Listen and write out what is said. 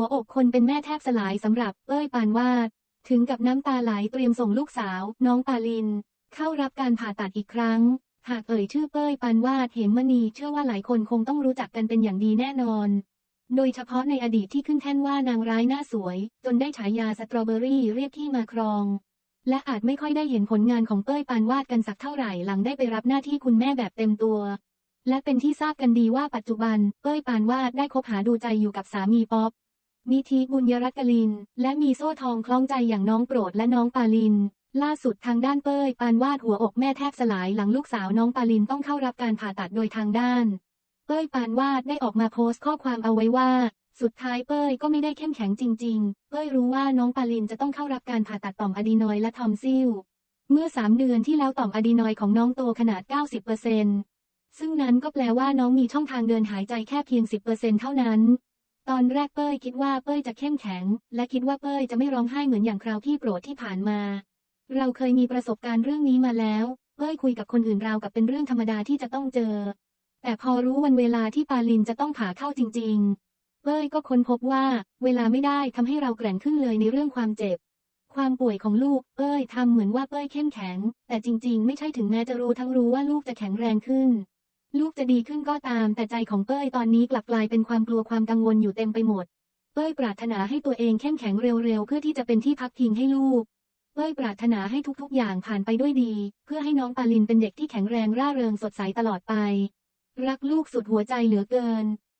หัวอกคนเป็นแม่แทบสลายสำหรับเอ้ยปานวาด ถึงกับน้ำตาไหลเตรียมส่งลูกสาว น้องปาลิน เข้ารับการผ่าตัดอีกครั้ง หากเอ่ยชื่อเป้ยปานวาดเหมมณีเชื่อว่าหลายคนคงต้องรู้จักกันเป็นอย่างดีแน่นอน โดยเฉพาะในอดีตที่ขึ้นแท่นว่านางร้ายหน้าสวย จนได้ฉายาสตรอเบอรี่เรียกที่มาครอง และอาจไม่ค่อยได้เห็นผลงานของเป้ยปานวาดกันสักเท่าไหร่หลังได้ไปรับหน้าที่คุณแม่แบบเต็มตัวและเป็นที่ทราบกันดีว่าปัจจุบันเป้ยปานวาดได้คบหาดูใจอยู่กับสามีป๊อป นิธิบุญยรัตกลิน และมีโซ่ทองคล้องใจอย่างน้องโปรดและน้องปาลิน ล่าสุดทางด้านเป้ย ปานวาดหัวอกแม่แทบสลายหลังลูกสาวน้องปาลินต้องเข้ารับการผ่าตัดโดยทางด้าน เป้ยปานวาดได้ออกมาโพสต์ข้อความเอาไว้ว่า สุดท้ายเป้ยก็ไม่ได้เข้มแข็งจริง ๆ เป้ยรู้ว่าน้องปาลินจะต้องเข้ารับการผ่าตัดต่อมอะดีนอยและทอมซิลเมื่อ 3 เดือนที่แล้วต่อมอะดีนอยของน้องโตขนาด 90%ซึ่งนั้นก็แปลว่าน้องมีช่องทางเดินหายใจแค่เพียง 10%เท่านั้น ตอนแรกเป้ยคิดว่าเป้ยจะเข้มแข็ง และคิดว่าเป้ยจะไม่ร้องไห้เหมือนอย่างคราวพี่โปรดที่ผ่านมา เราเคยมีประสบการณ์เรื่องนี้มาแล้ว เป้ยคุยกับคนอื่นราวกับเป็นเรื่องธรรมดาที่จะต้องเจอ แต่พอรู้วันเวลาที่ปาลินจะต้องผ่าเข้าจริง ๆ เป้ยก็ค้นพบว่า เวลาไม่ได้ทำให้เราแกร่งขึ้นเลยในเรื่องความเจ็บ ความป่วยของลูก เป้ยทำเหมือนว่าเป้ยเข้มแข็ง แต่จริง ๆ ไม่ใช่ถึงแม้จะรู้ทั้งรู้ว่าลูกจะแข็งแรงขึ้น ลูกจะดีขึ้นก็ตาม แต่ใจของเป้ยตอนนี้กลับกลายเป็นความกลัวความกังวลอยู่เต็มไปหมด เป้ยปรารถนาให้ตัวเองเข้มแข็งเร็วๆ เพื่อที่จะเป็นที่พักพิงให้ลูก เป้ยปรารถนาให้ทุกๆ อย่างผ่านไปด้วยดี เพื่อให้น้องปาลินเป็นเด็กที่แข็งแรงร่าเริงสดใสตลอดไป รักลูกสุดหัวใจเหลือเกิน